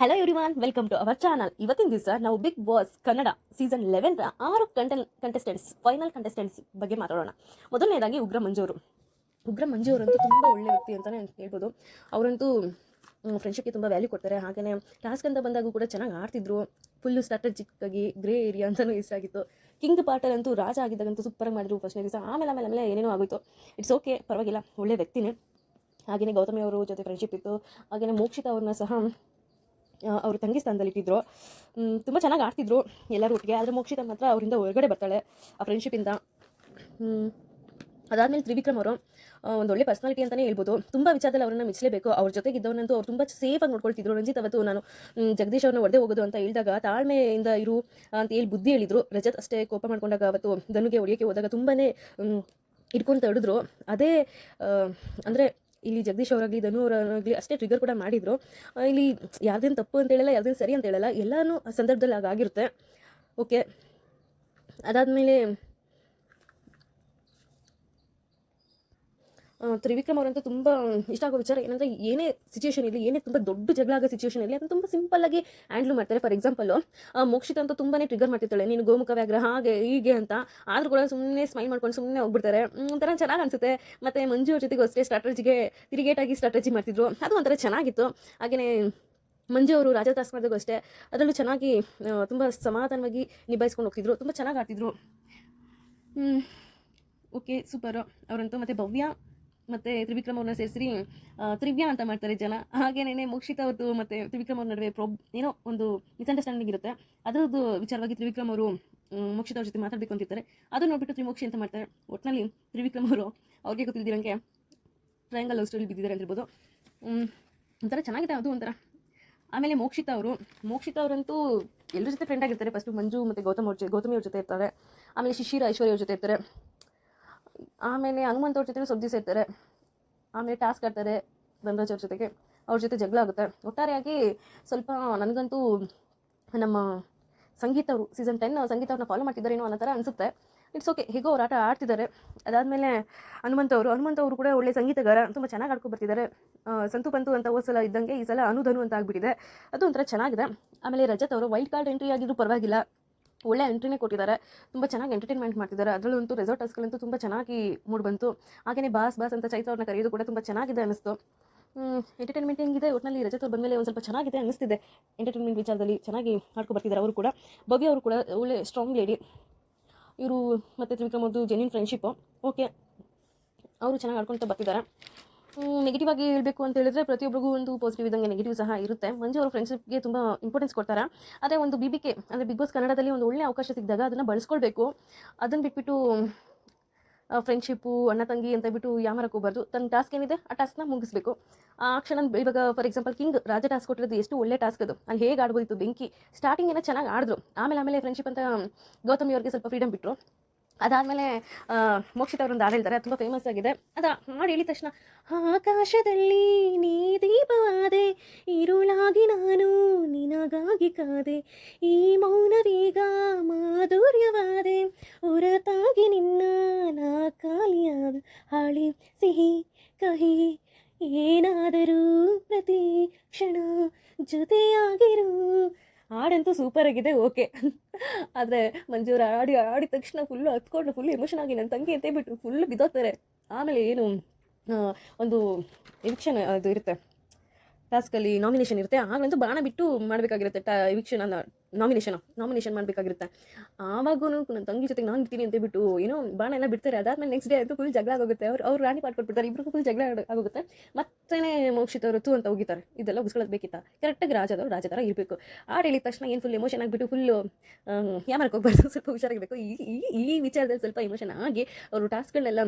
Hello everyone welcome to our channel ಇವತ್ತಿನ ದಿವಸ ನಾವು Big Boss Kannada season eleven ಆರು ಕಂಟೆನ್ ಕಂಟೆಸ್ಟೆಂಟ್ಸ್ ಫೈನಲ್ ಕಂಟೆಸ್ಟೆಂಟ್ಸ್ ಬಗ್ಗೆ ಮಾತಾಡೋಣ. ಮೊದಲನೇದಾಗಿ ಉಗ್ರ ಮಂಜು ಅವರು ಉಗ್ರ ಮಂಜು ಅವರಂತೂ ತುಂಬ ಒಳ್ಳೆ ವ್ಯಕ್ತಿ ಅಂತಲೇ ಹೇಳ್ಬೋದು. ಅವರಂತೂ ಫ್ರೆಂಡ್ಶಿಪ್ಗೆ ತುಂಬ ವ್ಯಾಲ್ಯೂ ಕೊಡ್ತಾರೆ. ಹಾಗೆಯೇ ಟಾಸ್ಕ್ ಅಂತ ಬಂದಾಗೂ ಕೂಡ ಚೆನ್ನಾಗಿ ಆಡ್ತಿದ್ರು. ಫುಲ್ಲು ಸ್ಟ್ರಾಟಜಿಕ್ ಆಗಿ ಗ್ರೇ ಏರಿಯಾ ಅಂತಲೂ ಇಷ್ಟ ಆಗಿತ್ತು. ಕಿಂಗ್ ಪಾರ್ಟರ್ ಅಂತೂ ರಾಜ ಆಗಿದ್ದಾಗಂತೂ ಸೂಪರಾಗಿ ಮಾಡಿದ್ರು ಫಸ್ಟ್ ದಿವಸ. ಆಮೇಲೆ ಆಮೇಲೆ ಆಮೇಲೆ ಏನೇನೋ ಆಗೋಯ್ತು. ಇಟ್ಸ್ ಓಕೆ ಪರವಾಗಿಲ್ಲ, ಒಳ್ಳೆ ವ್ಯಕ್ತಿನೇ. ಹಾಗೆಯೇ ಗೌತಮಿ ಅವರು ಜೊತೆ ಫ್ರೆಂಡ್ಶಿಪ್ ಇತ್ತು. ಹಾಗೆಯೇ ಮೋಕ್ಷಿತ ಅವ್ರನ್ನ ಸಹ ಅವ್ರ ತಂಗಿ ಸ್ಥಾನದಲ್ಲಿ ಇಟ್ಟಿದ್ರು. ತುಂಬ ಚೆನ್ನಾಗಿ ಆಡ್ತಿದ್ರು ಎಲ್ಲರೂ ಒಟ್ಟಿಗೆ. ಆದರೆ ಮೋಕ್ಷಿತ ಮಾತ್ರ ಅವರಿಂದ ಹೊರಗಡೆ ಬರ್ತಾಳೆ ಆ ಫ್ರೆಂಡ್ಶಿಪ್ಪಿಂದ ಅದಾದಮೇಲೆ ತ್ರಿವಿಕ್ರಮ್ ಅವರು ಒಂದು ಒಳ್ಳೆ ಪರ್ಸನಾಲಿಟಿ ಅಂತಲೇ ಹೇಳ್ಬೋದು. ತುಂಬ ವಿಚಾರದಲ್ಲಿ ಅವ್ರನ್ನ ಮೆಚ್ಚಲೇಬೇಕು ಅವ್ರ ಜೊತೆಗಿದ್ದವನಂತೂ ಅವ್ರು ತುಂಬ ಸೇಫಾಗಿ ನೋಡ್ಕೊಳ್ತಿದ್ರು. ರಂಜಿತ್ ಅವತ್ತು ನಾನು ಜಗದೀಶ್ ಅವ್ರನ್ನ ಹೊಡೆದೇ ಹೋಗೋದು ಅಂತ ಹೇಳಿದಾಗ ತಾಳ್ಮೆಯಿಂದ ಇರು ಅಂತ ಹೇಳಿ ಬುದ್ಧಿ ಹೇಳಿದ್ರು. ರಜತ್ ಅಷ್ಟೇ ಕೋಪ ಮಾಡ್ಕೊಂಡಾಗ ಅವತ್ತು ಧನುಗೆ ಹೊಡಿಯೋಕ್ಕೆ ಹೋದಾಗ ತುಂಬಾ ಇಟ್ಕೊಂಡು ತಡೆದ್ರು. ಅದೇ ಅಂದರೆ ಇಲ್ಲಿ ಜಗದೀಶ್ ಅವರಾಗಲಿ, ಧನು ಅವರಾಗಲಿ ಅಷ್ಟೇ ಟ್ರಿಗರ್ ಕೂಡ ಮಾಡಿದ್ರು. ಇಲ್ಲಿ ಯಾರ್ದೇನು ತಪ್ಪು ಅಂತ ಹೇಳಲ್ಲ, ಯಾರ್ದೇನು ಸರಿ ಅಂತ ಹೇಳಲ್ಲ, ಎಲ್ಲನೂ ಆ ಸಂದರ್ಭದಲ್ಲಿ ಹಾಗಾಗಿರುತ್ತೆ. ಓಕೆ ಅದಾದಮೇಲೆ ತ್ರಿವಿಕ್ರಮ್ ಅವರಂತೂ ತುಂಬ ಇಷ್ಟ ಆಗೋ ವಿಚಾರ ಏನಂದರೆ ಏನೇ ಸಿಚುವೇಶನ್ ಇರಲಿ, ಏನೇ ತುಂಬ ದೊಡ್ಡ ಜಗಳ ಆಗೋ ಸಿಚುವೇಶನ್ ಇರಲಿ, ಅದನ್ನು ತುಂಬ ಸಿಂಪಲ್ಲಾಗಿ ಹ್ಯಾಂಡ್ಲ್ ಮಾಡ್ತಾರೆ. ಫಾರ್ ಎಕ್ಸಾಂಪಲ್ ಮೋಕ್ಷಿತ ಅಂತ ತುಂಬಾ ಟ್ರಿಗರ್ ಮಾಡ್ತಿರ್ತಾಳೆ. ನೀನು ಗೋಮುಖ ವ್ಯಾಗ್ರಹ ಹಾಗೆ, ಹೀಗೆ ಅಂತ. ಆದರೂ ಕೂಡ ಸುಮ್ಮನೆ ಸ್ಮೈಲ್ ಮಾಡ್ಕೊಂಡು ಸುಮ್ಮನೆ ಹೋಗ್ಬಿಡ್ತಾರೆ. ಒಂಥರ ಚೆನ್ನಾಗಿ ಅನ್ಸುತ್ತೆ. ಮತ್ತು ಮಂಜು ಅವ್ರ ಜೊತೆಗೂ ಅಷ್ಟೇ ಸ್ಟ್ರಾಟಜಿಗೆ ತಿರುಗೇಟಾಗಿ ಸ್ಟ್ರಾಟಜಿ ಮಾಡ್ತಿದ್ರು. ಅದು ಒಂಥರ ಚೆನ್ನಾಗಿತ್ತು. ಹಾಗೆಯೇ ಮಂಜು ಅವರು ರಾಜ ಮಾಡಿದಾಗೂ ಅಷ್ಟೇ. ಅದರಲ್ಲೂ ಚೆನ್ನಾಗಿ ತುಂಬ ಸಮಾಧಾನವಾಗಿ ನಿಭಾಯಿಸ್ಕೊಂಡು ಹೋಗ್ತಿದ್ರು. ತುಂಬ ಚೆನ್ನಾಗಿ ಆಡ್ತಿದ್ರು. ಓಕೆ ಸೂಪರ್ ಅವರಂತೂ ಮತ್ತು ಭವ್ಯ ಮತ್ತು ತ್ರಿವಿಕ್ರಮ್ ಅವ್ರನ್ನ ಸೇರಿಸಿ ತ್ರಿವ್ಯಾ ಅಂತ ಮಾಡ್ತಾರೆ ಜನ. ಹಾಗೇನೇ ಮೋಕ್ಷಿತ ಅವ್ರದ್ದು ಮತ್ತು ತ್ರಿವಿಕ್ರಮ ಅವ್ರ ನಡುವೆ ಪ್ರಾಬ್ ಏನೋ ಒಂದು ಮಿಸ್ಅಂಡರ್ಸ್ಟ್ಯಾಂಡಿಂಗ್ ಇರುತ್ತೆ. ಅದರದ್ದು ವಿಚಾರವಾಗಿ ತ್ರಿವಿಕ್ರಮ್ ಅವರು ಮೋಕ್ಷಿತ ಅವ್ರ ಜೊತೆ ಮಾತಾಡಬೇಕು ಅಂತಿರ್ತಾರೆ. ಅದು ನೋಡ್ಬಿಟ್ಟು ತ್ರಿಮೋಕ್ಷಿ ಅಂತ ಮಾಡ್ತಾರೆ. ಒಟ್ಟಿನಲ್ಲಿ ತ್ರಿವಿಕ್ರಮ್ ಅವರು, ಅವ್ರಿಗೆ ಗೊತ್ತಿಲ್ದಿರಂಗೆ ಟ್ರಯಾಂಗಲ್ ಸ್ಟೋರಿ ಬಿದ್ದಿದ್ದಾರೆ ಅಂತಿರ್ಬೋದು. ಒಂಥರ ಚೆನ್ನಾಗಿದೆ ಅದು ಒಂಥರ. ಆಮೇಲೆ ಮೋಕ್ಷಿತ ಅವರು, ಮೋಕ್ಷಿತ ಅವರಂತೂ ಎಲ್ಲರ ಜೊತೆ ಫ್ರೆಂಡ್ ಆಗಿರ್ತಾರೆ. ಫಸ್ಟು ಮಂಜು ಮತ್ತು ಗೌತಮ್ ಅವ್ರ ಗೌತಮಿ ಅವ್ರ ಜೊತೆ ಇರ್ತಾರೆ. ಆಮೇಲೆ ಶಿಶಿರ, ಐಶ್ವರ್ಯ ಅವ್ರ ಜೊತೆ ಇರ್ತಾರೆ. ಆಮೇಲೆ ಹನುಮಂತ ಅವ್ರ ಜೊತೆ ಸುದ್ದಿ ಸೇರ್ತಾರೆ. ಆಮೇಲೆ ಟಾಸ್ಕ್ ಆಡ್ತಾರೆ ಧನರಾಜ್ ಅವ್ರ ಜೊತೆಗೆ. ಅವ್ರ ಜೊತೆ ಜಗಳ ಆಗುತ್ತೆ. ಒಟ್ಟಾರೆಯಾಗಿ ಸ್ವಲ್ಪ ನನಗಂತೂ ನಮ್ಮ ಸಂಗೀತ ಅವರು ಸೀಸನ್ ಟೆನ್ ಸಂಗೀತ ಅವ್ರನ್ನ ಫಾಲೋ ಮಾಡ್ತಿದ್ದಾರೇನೋ ಅನ್ನೋ ಥರ ಅನಿಸುತ್ತೆ. ಇಟ್ಸ್ ಓಕೆ ಹೇಗೋ ಅವ್ರು ಆಟ ಆಡ್ತಿದ್ದಾರೆ. ಅದಾದಮೇಲೆ ಹನುಮಂತ ಅವರು ಹನುಮಂತ ಅವರು ಕೂಡ ಒಳ್ಳೆ ಸಂಗೀತಗಾರ. ತುಂಬ ಚೆನ್ನಾಗಿ ಆಡ್ಕೊ ಬರ್ತಿದ್ದಾರೆ. ಸಂತು ಪಂತು ಅಂತ ಹೋದ ಸಲ ಇದ್ದಂಗೆ ಈ ಸಲ ಅನುಧನು ಅಂತ ಆಗಿಬಿಟ್ಟಿದೆ. ಅದು ಒಂಥರ ಚೆನ್ನಾಗಿದೆ. ಆಮೇಲೆ ರಜತ್ ಅವರು ವೈಲ್ಡ್ ಕಾರ್ಡ್ ಎಂಟ್ರಿ ಆಗಿದ್ರು ಪರವಾಗಿಲ್ಲ. ಒಳ್ಳೆ ಎಂಟ್ರಿನೇ ಕೊಟ್ಟಿದ್ದಾರೆ. ತುಂಬ ಚೆನ್ನಾಗಿ ಎಂಟರ್ಟೈನ್ಮೆಂಟ್ ಮಾಡ್ತಿದ್ದಾರೆ. ಅದರಲ್ಲಂತೂ ರೆಸಾರ್ಟ್ ಹಸ್ಗಳಂತೂ ತುಂಬ ಚೆನ್ನಾಗಿ ಮೂಡ್ ಬಂತು. ಹಾಗೆಯೇ ಬಾಸ್ ಬಾಸ್ ಅಂತ ಚೈತ್ರ ಅವ್ರನ್ನ ಕರೆಯೋದು ಕೂಡ ತುಂಬ ಚೆನ್ನಾಗಿದೆ ಅನಿಸ್ತು ಎಂಟರ್ಟೈನ್ಮೆಂಟ್ ಹೆಂಗಿದೆ? ಒಟ್ಟಿನಲ್ಲಿ ರಜತ್ ಬಂದ ಮೇಲೆ ಒಂದು ಸ್ವಲ್ಪ ಚೆನ್ನಾಗಿದೆ ಅನಿಸ್ತಿದೆ ಎಂಟರ್ಟೈನ್ಮೆಂಟ್ ವಿಚಾರದಲ್ಲಿ ಚೆನ್ನಾಗಿ ಮಾಡ್ಕೊ ಬರ್ತಿದ್ದಾರೆ ಅವರು ಕೂಡ. ಭವ್ಯ ಅವರು ಕೂಡ ಒಳ್ಳೆ ಸ್ಟ್ರಾಂಗ್ ಲೇಡಿ ಇವರು ಮತ್ತು ತ್ರಿವಿಕ್ರಮ್ ಅವ್ರದ್ದು ಜೆನ್ಯೂನ್ ಫ್ರೆಂಡ್ಶಿಪ್ಪು ಓಕೆ ಅವರು ಚೆನ್ನಾಗಿ ಆಡ್ಕೊಳ್ತಾ ಬರ್ತಿದ್ದಾರೆ. ನೆಗೆಟಿವ್ ಆಗಿ ಹೇಳಬೇಕು ಅಂತ ಹೇಳಿದ್ರೆ ಪ್ರತಿಯೊಬ್ಬರಿಗೂ ಒಂದು ಪಾಸಿಟಿವ್ ಇದ್ದಂಗೆ ನೆಗೆಟಿವ್ ಸಹ ಇರುತ್ತೆ. ಮಂಜು ಅವರು ಫ್ರೆಂಡ್ಶಿಪ್ಗೆ ತುಂಬ ಇಂಪಾರ್ಟೆನ್ಸ್ ಕೊಡ್ತಾರೆ? ಆದರೆ ಒಂದು ಬಿ ಬಿ ಕೆ ಅಂದರೆ ಬಿಗ್ ಬಾಸ್ ಕನ್ನಡದಲ್ಲಿ ಒಂದು ಒಳ್ಳೆ ಅವಕಾಶ ಸಿಕ್ಕಿದಾಗ ಅದನ್ನು ಬಳಸ್ಕೊಳ್ಬೇಕು. ಅದನ್ನು ಬಿಟ್ಬಿಟ್ಟು ಫ್ರೆಂಡ್ಶಿಪ್ಪು ಅಣ್ಣ ತಂಗಿ ಅಂತ ಬಿಟ್ಟು ಯಾಮರಕ್ಕೆ ಹೋಗ್ಬಾರ್ದು. ತನ್ನ ಟಾಸ್ಕ್ ಏನಿದೆ ಆ ಟಾಸ್ಕ್ನ ಮುಗಿಸ್ಬೇಕು. ಆ ಕ್ಷಣ ಇವಾಗ ಫಾರ್ ಎಕ್ಸಾಂಪಲ್ ಕಿಂಗ್ ರಾಜ ಟಾಸ್ಕ್ ಕೊಟ್ಟಿರೋದು ಎಷ್ಟು ಒಳ್ಳೆ ಟಾಸ್ಕ್ ಅದು. ಅಲ್ಲಿ ಹೇಗೆ ಆಡ್ಬೋದಿತ್ತು ಬೆಂಕಿ. ಸ್ಟಾರ್ಟಿಂಗ್ ಏನೋ ಚೆನ್ನಾಗಿ ಆಡಿದ್ರು. ಆಮೇಲೆ ಆಮೇಲೆ ಫ್ರೆಂಡ್ಶಿಪ್ ಅಂತ ಗೌತಮಿ ಅವ್ರಿಗೆ ಸ್ವಲ್ಪ ಫ್ರೀಡಮ್ ಬಿಟ್ಟರು ಅದಾದಮೇಲೆ ಮೋಕ್ಷಿತ ಅವರೊಂದು ಹಾಡು ಹೇಳ್ತಾರೆ ತುಂಬ ಫೇಮಸ್ ಆಗಿದೆ. ಅದ ಹಾಡು ಹೇಳಿದ ತಕ್ಷಣ, ಆಕಾಶದಲ್ಲಿ ನೀ ದೀಪವಾದೆ, ಇರುಳಾಗಿ ನಾನು ನಿನಗಾಗಿ ಕಾದೆ, ಈ ಮೌನವೀಗ ಮಾಧುರ್ಯವಾದೆ, ಹೊರತಾಗಿ ನಿನ್ನ ನಾ ಖಾಲಿಯಾದ ಹಾಳಿ, ಸಿಹಿ ಕಹಿ ಏನಾದರೂ ಪ್ರತಿ ಕ್ಷಣ ಜೊತೆಯಾಗಿರು ಹಾಡಂತೂ ಸೂಪರ್ ಆಗಿದೆ ಓಕೆ ಆದರೆ ಮಂಜೂರ ಆಡಿ ಆಡಿದ ತಕ್ಷಣ ಫುಲ್ಲು ಹತ್ಕೊಂಡು ಫುಲ್ ಎಮೋಷನ್ ಆಗಿ ನನ್ನ ತಂಗಿ ಅಂತೇ ಬಿಟ್ಟರು ಫುಲ್ ಬಿದ್ದೋಗ್ತಾರೆ. ಆಮೇಲೆ ಏನು ಒಂದು ಎವಿಕ್ಷನ್ ಅದು ಇರುತ್ತೆ. ಟಾಸ್ಕಲ್ಲಿ ನಾಮಿನೇಷನ್ ಇರುತ್ತೆ. ಆಗಲಂತೂ ಬಾಣ ಬಿಟ್ಟು ಮಾಡಬೇಕಾಗಿರುತ್ತೆ ಟ ವೀಕ್ಷಣ ನಾಮಿನೇಷನು ನಾಮಿನೇಷನ್ ಮಾಡಬೇಕಾಗಿರುತ್ತೆ. ಆವಾಗೂ ನನ್ನ ತಂಗಿ ಜೊತೆಗೆ ನಾನು ಇರ್ತೀನಿ ಅಂತ ಬಿಟ್ಟು ಏನೋ ಬಾಣ ಎಲ್ಲ ಬಿಡ್ತಾರೆ. ಅದಾದ್ಮೇಲೆ ನೆಕ್ಸ್ಟ್ ಡೇ ಅಂತೂ ಫುಲ್ ಜಗಳ ಆಗೋಗುತ್ತೆ. ಅವ್ರು ಅವ್ರು ರಾಣಿ ಪಾಟ್ ಕೊಟ್ಬಿಡ್ತಾರೆ. ಇಬ್ಬರಿಗೂ ಫುಲ್ ಜಗಳ ಆಗೋಗುತ್ತೆ. ಮತ್ತೇ ಮೋಕ್ಷಿತ ಅವರು ತು ಅಂತ ಹೋಗಿತಾರೆ ಇದೆಲ್ಲ ಉಸ್ಕೊಳ್ಳೋದು ಬೇಕಿತ್ತ? ಕರೆಕ್ಟಾಗಿ ರಾಜದವ್ರು ರಾಜ ಥರ ಇರಬೇಕು. ಆಡ್ ಹೇಳಿದ ತಕ್ಷಣ ಏನು ಫುಲ್ ಎಮೋಷನ್ ಆಗಿಬಿಟ್ಟು ಫುಲ್ಲು ಹೋಗ್ಬಾರ್ದು. ಸ್ವಲ್ಪ ಹುಷಾರಾಗಬೇಕು ಈ ಈ ಈ ವಿಚಾರದಲ್ಲಿ ಸ್ವಲ್ಪ ಎಮೋಷನ್ ಆಗಿ, ಅವರು ಟಾಸ್ಕ್ಗಳನ್ನೆಲ್ಲ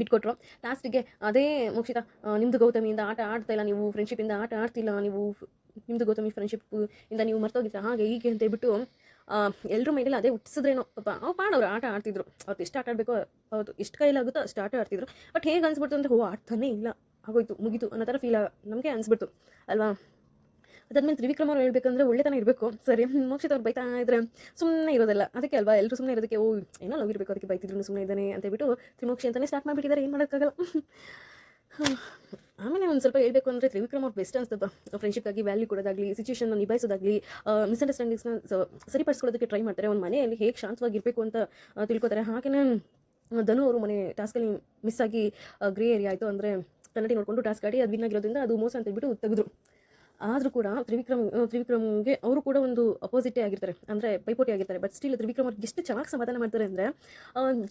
ಬಿಟ್ಕೊಟ್ರು. ಲಾಸ್ಟಿಗೆ ಅದೇ ಮುಕ್ಷಿತ ನಿಮ್ಮದು ಗೌತಮಿಯಿಂದ ಆಟ ಆಡ್ತಾ ಇಲ್ಲ ನೀವು ಫ್ರೆಂಡ್ಶಿಪ್ಪಿಂದ ಆಟ ಆಡ್ತಿಲ್ಲ ನೀವು, ನಿಮ್ದು ಗೌತಮಿ ಫ್ರೆಂಡ್ಶಿಪ್ ಇಂದ ನೀವು ಮರ್ತೋಗಿದ್ದ ಹಾಗೆ ಹೀಗೆ ಅಂತ ಹೇಳ್ಬಿಟ್ಟು ಎಲ್ಲರೂ ಮೈಂಡಲ್ಲಿ ಅದೇ ಹುಟ್ಟಿಸಿದ್ರೇನೋ. ಪಾಪ ಅವ್ರು ಪಾಡೋರು ಆಟ ಆಡ್ತಿದ್ರು. ಅವ್ರು ಎಷ್ಟು ಆಟ ಆಡಬೇಕು ಹೌದು ಎಷ್ಟು ಕೈಲಾಗುತ್ತೋ ಅಷ್ಟು ಆಟ ಆಡ್ತಿದ್ರು. ಬಟ್ ಹೇಗೆ ಅನ್ಸ್ಬಿಡ್ತು ಅಂದರೆ, ಓ ಆಡ್ತಾನೆ ಇಲ್ಲ. ಆಗೋಯ್ತು, ಮುಗೀತು ಅನ್ನೋ ಥರ ಫೀಲ್ ನಮಗೆ ಅನ್ಸ್ಬಿಡ್ತು. ಅಲ್ವಾ? ಅದಾದ್ಮೇಲೆ ತ್ರಿವಿಕ್ರಮ್ ಅವ್ರು ಹೇಳ್ಬೇಕಂದ್ರೆ ಒಳ್ಳೆತನ ಇರಬೇಕು. ಸರಿ ಮೋಕ್ಷಿತ ಅವ್ರು ಬೈತಾ ಇದ್ರೆ ಸುಮ್ಮನೆ ಇರೋದಿಲ್ಲ. ಅದಕ್ಕೆ ಅಲ್ವಾ ಎಲ್ಲರೂ ಸುಮ್ಮನೆ ಇರೋದಕ್ಕೆ, ಓ, ಏನೋ ಲವ್ ಇರಬೇಕು, ಅದಕ್ಕೆ ಬೈತಿದ್ರು ಸುಮ್ಮನೆ ಇದ್ದಾನೆ ಅಂತ ಹೇಳ್ಬಿಟ್ಟು ತ್ರಿಮೋಕ್ಷಿ ಅಂತಲೇ ಸ್ಟಾರ್ಟ್ ಮಾಡಿಬಿಟ್ಟಿದ್ದಾರೆ. ಏನು ಮಾಡೋಕ್ಕಾಗಲ್ಲ. ಆಮೇಲೆ ಒಂದು ಸ್ವಲ್ಪ ಹೇಳಬೇಕು ಅಂದರೆ ತ್ರಿವಿಕ್ರಮ ಅವ್ರು ಬೆಸ್ಟ್ ಅನ್ಸ್ತಪ್ಪ ಫ್ರೆಂಡ್ಶಿಪ್ಗಾಗಿ ವ್ಯಾಲ್ಯೂ ಕೊಡೋದಾಗಲಿ ಸಿಚುವೇಶನ್ ನಿಭಾಯಿಸೋದಾಗಲಿ ಮಿಸ್ಅಂಡರ್ಸ್ಟ್ಯಾಂಡಿಂಗ್ಸ್ನ ಸರಿಪಡಿಸ್ಕೊಳ್ಳೋದಕ್ಕೆ ಟ್ರೈ ಮಾಡ್ತಾರೆ. ಒಂದು ಮನೆಯಲ್ಲಿ ಹೇಗೆ ಶಾಂತವಾಗಿರಬೇಕು ಅಂತ ತಿಳ್ಕೊತಾರೆ. ಹಾಗೆಯೇ ಧನು ಅವರು ಮನೆ ಟಾಸ್ಕಲ್ಲಿ ಮಿಸ್ ಆಗಿ ಗ್ರೇ ಏರಿಯಾ ಆಯಿತು ಅಂದರೆ ಕನ್ನಡಿ ನೋಡಿಕೊಂಡು ಟಾಸ್ಕ್ ಆಡಿ, ಅದು ವಿನ್ ಆಗಿರೋದ್ರಿಂದ ಅದು ಮೋಸ ಅಂತ ಹೇಳ್ಬಿಟ್ಟು ತೆಗೆದ್ರು. ಆದರೂ ಕೂಡ ತ್ರಿವಿಕ್ರಮ್ ತ್ರಿವಿಕ್ರಮ್ಗೆ ಅವರು ಕೂಡ ಒಂದು ಅಪೋಸಿಟೇ ಆಗಿರ್ತಾರೆ. ಅಂದರೆ ಪೈಪೋಟಿ ಆಗಿರ್ತಾರೆ. ಬಟ್ ಸ್ಟಿಲ್ ತ್ರಿವಿಕ್ರಮ್ ಅವ್ರಿಗೆ ಎಷ್ಟು ಚೆನ್ನಾಗಿ ಸಮಾಧಾನ ಮಾಡ್ತಾರೆ ಅಂದರೆ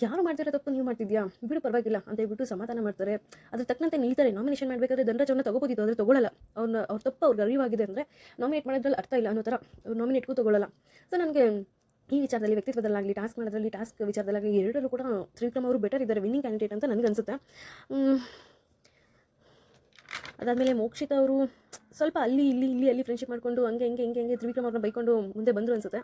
ಯಾರು ಮಾಡ್ತಾರೆ ತಪ್ಪು ನೀವು ಮಾಡ್ತಿದ್ಯಾ? ಬಿಡು ಪರವಾಗಿಲ್ಲ ಅಂತ ಹೇಳ್ಬಿಟ್ಟು ಸಮಾಧಾನ ಮಾಡ್ತಾರೆ. ಅದ್ರ ತಕ್ಕಂತೆ ನಿಲ್ತಾರೆ. ನಾಮಿನೇಷನ್ ಮಾಡಬೇಕಾದ್ರೆ ದಂಡಜವನ್ನು ತಗೋಬೋದಿತ್ತು, ಆದರೆ ತಗೊಳ್ಳಲ್ಲ ಅವ್ರನ್ನ ಅವ್ರ ತಪ್ಪು ಅವ್ರಿಗೆ ಅರಿವಾಗಿದೆ ಅಂದರೆ ನಾಮಿನೇಟ್ ಮಾಡೋದ್ರಲ್ಲಿ ಅರ್ಥ ಇಲ್ಲ ಅನ್ನೋ ಥರ ನಾಮಿನೇಟ್ಗೂ ತಗೊಳ್ಳಲ್ಲ ಸೊ ನನಗೆ ಈ ವಿಚಾರದಲ್ಲಿ ವ್ಯಕ್ತಿತ್ವದಲ್ಲಾಗಲಿ ಟಾಸ್ಕ್ ಮಾಡೋದ್ರಲ್ಲಿ ಟಾಸ್ಕ್ ವಿಚಾರದಲ್ಲಾಗಲಿ ಎರಡರಲ್ಲೂ ಕೂಡ ತ್ರಿವಿಕ್ರಮ್ ಅವರು ಬೆಟರ್ ಇದ್ದಾರೆ ವಿನ್ನಿಂಗ್ ಕ್ಯಾಂಡಿಡೇಟ್ ಅಂತ ನನಗನ್ಸುತ್ತೆ. ಅದಾದಮೇಲೆ ಮೋಕ್ಷಿತ ಅವರು ಸ್ವಲ್ಪ ಅಲ್ಲಿ, ಇಲ್ಲಿ ಇಲ್ಲಿ, ಅಲ್ಲಿ ಫ್ರೆಂಡ್ಶಿಪ್ ಮಾಡಿಕೊಂಡು ಹಂಗೆ, ಹಿಂಗೆ ಹಿಂಗೆ ಹಿಂಗೆ ತ್ರಿವಿಕ್ರಮ್ ಅವ್ರನ್ನ ಬೈಕೊಂಡು ಮುಂದೆ ಬಂದರು ಅನ್ಸುತ್ತೆ.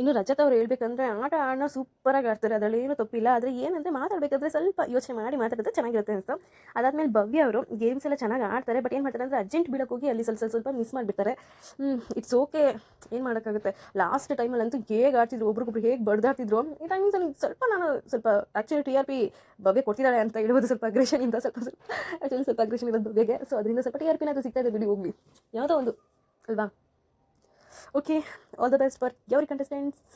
ಇನ್ನು ರಜತ್ ಅವ್ರು ಹೇಳ್ಬೇಕಂದ್ರೆ ಆಟ ಆಡೋ ಸೂಪರಾಗಿ ಆಡ್ತಾರೆ. ಅದರಲ್ಲಿ ಏನೂ ತಪ್ಪಿಲ್ಲ. ಆದರೆ ಏನಂದರೆ ಮಾತಾಡಬೇಕಾದ್ರೆ ಸ್ವಲ್ಪ ಯೋಚನೆ ಮಾಡಿ ಮಾತಾಡಿದ್ರೆ ಚೆನ್ನಾಗಿರುತ್ತೆ ಅನಿಸ್ತು ಅದಾದಮೇಲೆ ಭವ್ಯ ಅವರು ಗೇಮ್ಸ್ ಎಲ್ಲ ಚೆನ್ನಾಗಿ ಆಡ್ತಾರೆ. ಬಟ್ ಏನು ಮಾಡ್ತಾರೆ ಅಂದರೆ ಅರ್ಜೆಂಟ್ ಬೀಳಕ್ಕೆ ಹೋಗಿ ಅಲ್ಲಿ ಸ್ವಲ್ಪ ಸ್ವಲ್ಪ ಮಿಸ್ ಮಾಡಿಬಿಡ್ತಾರೆ. ಇಟ್ಸ್ ಓಕೆ ಏನು ಮಾಡೋಕ್ಕಾಗುತ್ತೆ? ಲಾಸ್ಟ್ ಟೈಮಲ್ಲಂತೂ ಹೇಗೆ ಆಡ್ತಿದ್ರು? ಒಬ್ರಿಗೊಬ್ರು ಹೇಗೆ ಬಡ್ದಾಡ್ತಿದ್ರು? ಈ ಟೈಮಿಂಗ್ಸಲ್ಲಿ ಸ್ವಲ್ಪ ನಾನು ಸ್ವಲ್ಪ actually T R P Bhavya ಕೊಡ್ತಿದ್ದಾಳೆ ಅಂತ ಹೇಳ್ಬೋದು. ಸ್ವಲ್ಪ ಅಗ್ರೆಷನಿಂದ ಸ್ವಲ್ಪ ಸ್ವಲ್ಪ ಆ್ಯಕ್ಚುಲಿ ಸ್ವಲ್ಪ ಅಗ್ರೆಷನ್ ಇರೋದು ಬಗೆಗೆ ಸೊ ಅದರಿಂದ ಸ್ವಲ್ಪ ಟಿ ಆರ್ ಪಿನ ಅದು ಸಿಗ್ತಾ ಇದೆ ಬಿಡಿ, ಹೋಗ್ಲಿ. ಯಾವುದೋ ಒಂದು, ಅಲ್ವಾ? Okay all the best for every contestants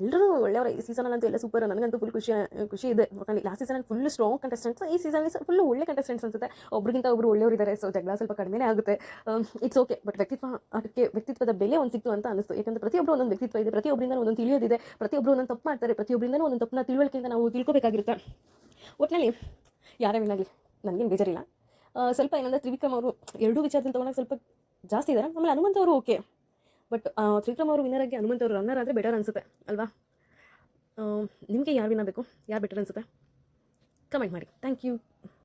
ಎಲ್ಲರೂ ಒಳ್ಳೆಯವರ. ಈ ಸೀಸನಲ್ಲಂತೂ ಎಲ್ಲ ಸೂಪರ್ ನನಗಂತೂ ಫುಲ್ ಖುಷಿ ಖುಷಿ ಇದೆ. ಒಟ್ಟಲ್ಲಿ last season full strong contestants ಈ ಸೀಸನಲ್ಲಿ ಫುಲ್ ಒಳ್ಳೆ ಕಂಟೆಸ್ಟೆಂಟ್ಸ್ ಅನ್ಸುತ್ತೆ. ಒಬ್ರಿಗಿಂತ ಒಬ್ರು ಒಳ್ಳೆಯವರು ಇದ್ದಾರೆ ಸೊ ಜಗಳ ಸ್ವಲ್ಪ ಕಡಿಮೆನೇ ಆಗುತ್ತೆ. ಇಟ್ಸ್ ಓಕೆ ಬಟ್ ವ್ಯಕ್ತಿತ್ವ, ಅದಕ್ಕೆ ವ್ಯಕ್ತಿತ್ವದ ಬೆಲೆ ಒಂದು ಸಿಕ್ತು ಅಂತ ಅನಿಸ್ತು ಯಾಕಂದರೆ ಪ್ರತಿಯೊಬ್ಬರು ಒಂದೊಂದು ವ್ಯಕ್ತಿತ್ವ ಇದೆ. ಪ್ರತಿಯೊಬ್ಬರಿಂದ ಒಂದೊಂದು ತಿಳಿಯೋದಿದೆ. ಪ್ರತಿಯೊಬ್ಬರು ಒಂದೊಂದು ತಪ್ಪು ಮಾಡ್ತಾರೆ. ಪ್ರತಿಯೊಬ್ಬರಿಂದ ಒಂದೊಂದು ತಪ್ಪನ್ನ ತಿಳುವಳಿಕೆಯಿಂದ ನಾವು ತಿಳ್ಕೊಬೇಕಾಗಿರುತ್ತೆ. ಒಟ್ಟಿನಲ್ಲಿ ಯಾರೇ ವಿನಾಗಲಿ ನನಗೇನು ಬೇಜಾರಿಲ್ಲ. ಸ್ವಲ್ಪ ಏನಂದರೆ ತ್ರಿವಿಕ್ರಮ್ ಅವರು ಎರಡೂ ವಿಚಾರದಲ್ಲಿ ತೊಗೊಂಡಾಗ ಸ್ವಲ್ಪ ಜಾಸ್ತಿ ಇದ್ದಾರೆ ಆಮೇಲೆ ಹನುಮಂತ ಅವರು ಓಕೆ ಬಟ್ ತ್ರಿವಿಕ್ರಮ್ ಅವರು ವಿನ್ನರ್ ಆಗಿ ಹನುಮಂತ ಅವರು ರನ್ನರ್ ಆದರೆ ಬೆಟರ್ ಅನಿಸುತ್ತೆ, ಅಲ್ವಾ? ನಿಮಗೆ ಯಾರು ವಿನ್ ಆಗಬೇಕು? ಯಾರು ಬೆಟರ್ ಅನಿಸುತ್ತೆ? ಕಮೆಂಟ್ ಮಾಡಿ. Thank you